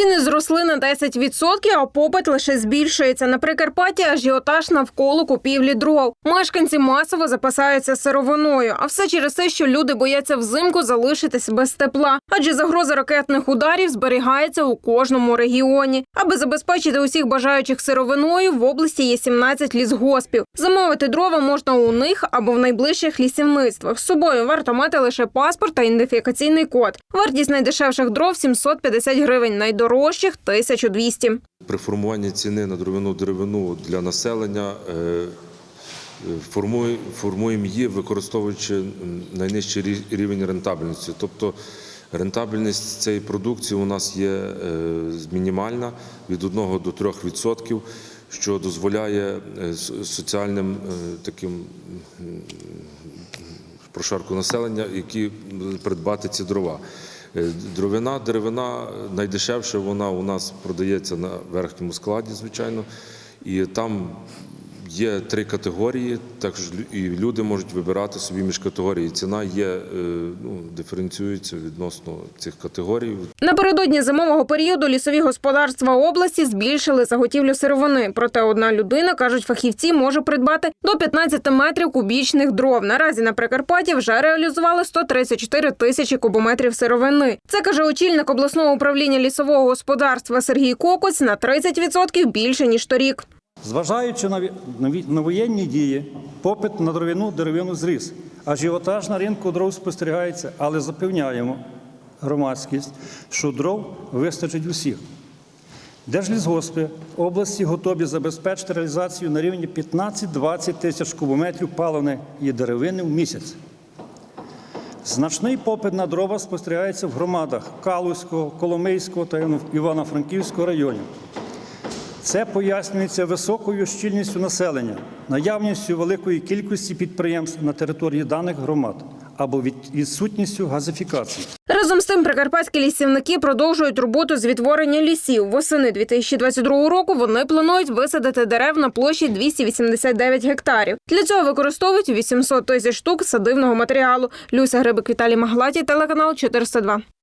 Ціни зросли на 10%, а попит лише збільшується. На Прикарпатті ажіотаж навколо купівлі дров. Мешканці масово запасаються сировиною, а все через те, що люди бояться взимку залишитись без тепла, адже загроза ракетних ударів зберігається у кожному регіоні. Аби забезпечити усіх бажаючих сировиною, в області є 17 лісгоспів. Замовити дрова можна у них або в найближчих лісівництвах. З собою варто мати лише паспорт та ідентифікаційний код. Вартість найдешевших дров 750 гривень, найдорожчих 1200. При формуванні ціни на дровяну деревину для населення е, формуємо її, використовуючи найнижчий рі- рівень рентабельності. Тобто рентабельність цієї продукції у нас є е, мінімальна від 1 до 3 відсотків, що дозволяє е, соціальним таким прошарку населення, які придбати ці дрова. Е, Дровина, деревина найдешевше вона у нас продається на верхньому складі, звичайно, і там є три категорії, також і люди можуть вибирати собі між категорії. Ціна є е, ну, диференціюється відносно цих категорій. Напередодні зимового періоду лісові господарства області збільшили заготівлю сировини. Проте одна людина, кажуть фахівці, може придбати до 15 метрів кубічних дров. Наразі на Прикарпатті вже реалізували 134 тисячі кубометрів сировини. Це каже очільник обласного управління лісового господарства Сергій Кокоць на 30% більше ніж торік. Зважаючи на воєнні дії, попит на дровину деревину зріс. Ажіотаж на ринку дров спостерігається, але запевняємо громадськість, що дров вистачить усіх. Держлісгоспи області готові забезпечити реалізацію на рівні 15-20 тисяч кубометрів паливної деревини в місяць. Значний попит на дрова спостерігається в громадах Калузького, Коломийського та Івано-Франківського районів. Це пояснюється високою щільністю населення, наявністю великої кількості підприємств на території даних громад або від- відсутністю газифікації. Разом з тим, прикарпатські лісівники продовжують роботу з відтворення лісів. Восени 2022 року вони планують висадити дерев на площі 289 гектарів. Для цього використовують 800 тисяч штук садивного матеріалу. Люся Грибик Віталій Маглаті, телеканал 402.